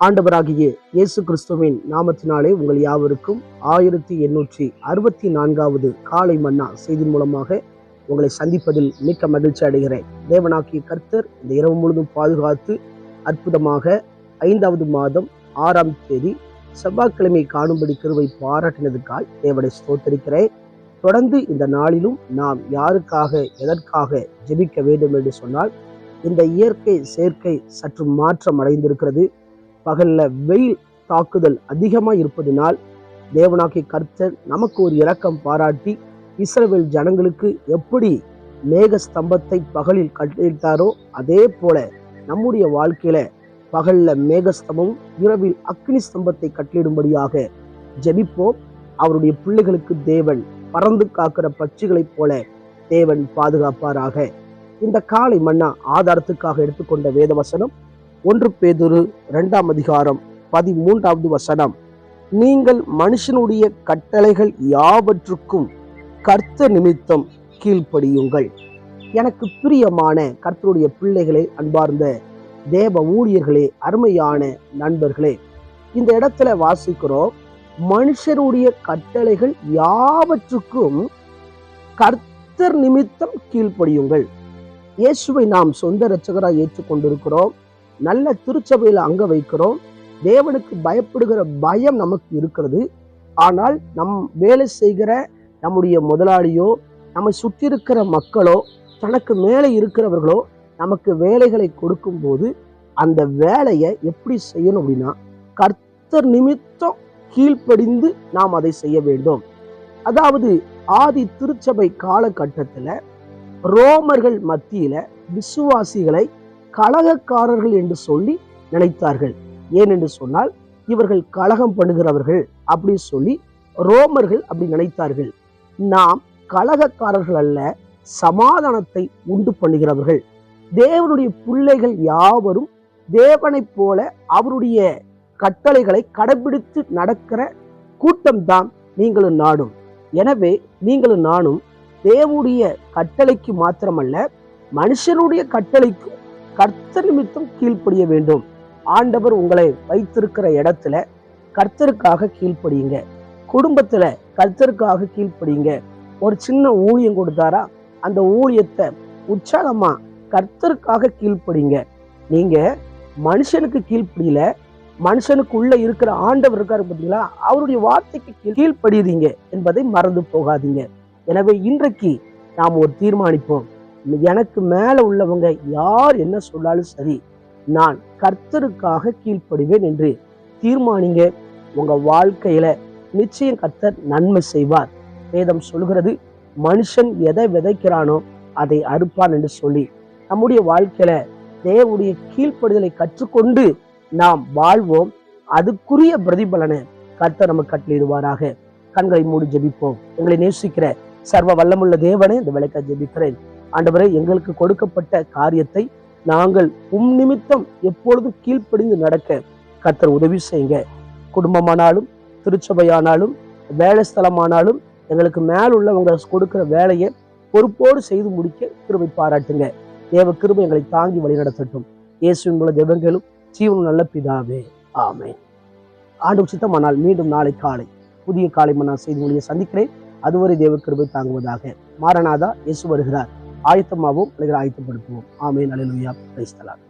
ஆண்டவராகிய இயேசு கிறிஸ்துவின் நாமத்தினாலே உங்கள் யாவருக்கும் ஆயிரத்தி எண்ணூற்றி அறுபத்தி நான்காவது காலை மன்னா செய்தி மூலமாக உங்களை சந்திப்பதில் மிக்க மகிழ்ச்சி அடைகிறேன். தேவனாகிய கர்த்தர் இந்த இரவு முழுதும் பாதுகாத்து அற்புதமாக ஐந்தாவது மாதம் ஆறாம் தேதி செவ்வாய்க்கிழமை காணும்படி கிருவை பாராட்டினதுக்காய் தேவனை ஸ்தோத்தரிக்கிறேன். தொடர்ந்து இந்த நாளிலும் நாம் யாருக்காக எதற்காக ஜெபிக்க வேண்டும் என்று சொன்னால் இந்த இயற்கை சேர்க்கை சற்று மாற்றம் அடைந்திருக்கிறது. பகல்ல வெயில் தாக்குதல் அதிகமாக இருப்பதினால் தேவனாக்கி கர்த்தர் நமக்கு ஒரு இரக்கம் பாராட்டி இஸ்ரவேல் ஜனங்களுக்கு எப்படி மேக ஸ்தம்பத்தை பகலில் கட்டிட்டாரோ அதே போல நம்முடைய வாழ்க்கையில பகல்ல மேகஸ்தம்பம் இரவில் அக்னி ஸ்தம்பத்தை கட்டிடும்படியாக ஜெபிப்போம். அவருடைய பிள்ளைகளுக்கு தேவன் பறந்து காக்கிற பட்சிகளைப் போல தேவன் பாதுகாப்பாராக. இந்த காலை மன்னா ஆதாரத்துக்காக எடுத்துக்கொண்ட வேதவசனம் ஒன்று பேதுரு ரெண்டாம் அதிகாரம் பதிமூன்றாவது வசனம். நீங்கள் மனுஷனுடைய கட்டளைகள் யாவற்றுக்கும் கர்த்த நிமித்தம் கீழ்ப்படியுங்கள். எனக்கு பிரியமான கர்த்தருடைய பிள்ளைகளே அன்பார்ந்த தேவ ஊழியர்களே அருமையான நண்பர்களே இந்த இடத்துல வாசிக்கிறோம். மனுஷருடைய கட்டளைகள் யாவற்றுக்கும் கர்த்தர் நிமித்தம் கீழ்ப்படியுங்கள். இயேசுவை நாம் சொந்த இரட்சகராக ஏற்றுக்கொண்டிருக்கிறோம். நல்ல திருச்சபையில் அங்க வைக்கிறோம். தேவனுக்கு பயப்படுகிற பயம் நமக்கு இருக்கிறது. ஆனால் நம் வேலை செய்கிற நம்முடைய முதலாளியோ நம்மை சுற்றி இருக்கிற மக்களோ தனக்கு மேலே இருக்கிறவர்களோ நமக்கு வேலைகளை கொடுக்கும்போது அந்த வேலையை எப்படி செய்யணும் அப்படின்னா கர்த்தர் நிமித்தம் கீழ்ப்படிந்து நாம் அதை செய்ய வேண்டும். அதாவது ஆதி திருச்சபை காலகட்டத்தில் ரோமர்கள் மத்தியில் விசுவாசிகளை கலகக்காரர்கள் என்று சொல்லி நினைத்தார்கள். ஏன் என்று சொன்னால் இவர்கள் கலகம் பண்ணுகிறவர்கள் அப்படி சொல்லி ரோமர்கள் அப்படி நினைத்தார்கள். நாம் கலகக்காரர்கள் அல்ல சமாதானத்தை உண்டு பண்ணுகிறவர்கள். தேவனுடைய பிள்ளைகள் யாவரும் தேவனைப் போல அவருடைய கட்டளைகளை கடைபிடித்து நடக்கிற கூட்டம்தான் நீங்களும் நாடும் எனவே நீங்களும் நானும் தேவனுடைய கட்டளைக்கு மாத்திரமல்ல மனுஷனுடைய கட்டளைக்கும் கர்த்தர் நிமித்தம் கீழ்ப்படிய வேண்டும். ஆண்டவர் உங்களை வைத்திருக்கிற இடத்துல கர்த்தருக்காக கீழ்ப்படியுங்க. குடும்பத்துல கர்த்தருக்காக கீழ்ப்படியுங்க. ஒரு சின்ன ஊழியம் கொடுத்தாரா அந்த ஊழியத்தை உற்சாகமா கர்த்தருக்காக கீழ்ப்படிங்க நீங்க மனுஷனுக்கு கீழ்ப்படியில மனுஷனுக்குள்ள இருக்கிற ஆண்டவர் இருக்காரு பார்த்தீங்களா அவருடைய வார்த்தைக்கு கீழ் கீழ்ப்படியுதீங்க என்பதை மறந்து போகாதீங்க. எனவே இன்றைக்கு நாம் ஒரு தீர்மானிப்போம். எனக்கு மேல உள்ளவங்க யார் என்ன சொன்னாலும் சரி நான் கர்த்தருக்காக கீழ்ப்படுவேன் என்று தீர்மானிங்க. உங்க வாழ்க்கையில நிச்சயம் கர்த்தர் நன்மை செய்வார். வேதம் சொல்கிறது மனுஷன் எதை விதைக்கிறானோ அதை அறுப்பான் என்று சொல்லி. நம்முடைய வாழ்க்கையில தேவனுடைய கீழ்ப்படுதலை கற்றுக்கொண்டு நாம் வாழ்வோம். அதுக்குரிய பிரதிபலனை கர்த்தர் நம்ம கட்டளிடுவாராக கண்களை மூடி ஜெபிப்போம். எங்களை நேசிக்கிற சர்வ வல்லமுள்ள தேவனே இந்த விளக்க ஜெபிக்கிறேன். ஆண்டவரே எங்களுக்கு கொடுக்கப்பட்ட காரியத்தை நாங்கள் உம் நிமித்தம் எப்பொழுதும் கீழ்ப்படிந்து நடக்க கத்தர் உதவி செய்யுங்க. குடும்பமானாலும் திருச்சபையானாலும் வேலை ஸ்தலமானாலும் எங்களுக்கு மேல் உள்ளவங்க கொடுக்கிற வேலையை பொறுப்போடு செய்து முடிக்க கிருபை பாராட்டுங்க. தேவ கிருபை எங்களை தாங்கி வழிநடத்தட்டும் இயேசுவின் மூல ஜெபங்களும் ஜீவனும் நல்ல பிதாவே. ஆமே ஆண்டு சித்தமானால் மீண்டும் நாளை காலை புதிய காலை மன்னா செய்தி மொழியை சந்திக்கிறேன். அதுவரை தேவ கிருபை தாங்குவதாக மாரநாதா இயேசு வருகிறார். ஆயத்தமாகவும் அல்லது ஆயத்தப்படுத்துவோம் ஆமேன் அலையிலுயா கிரைஸ்தலார்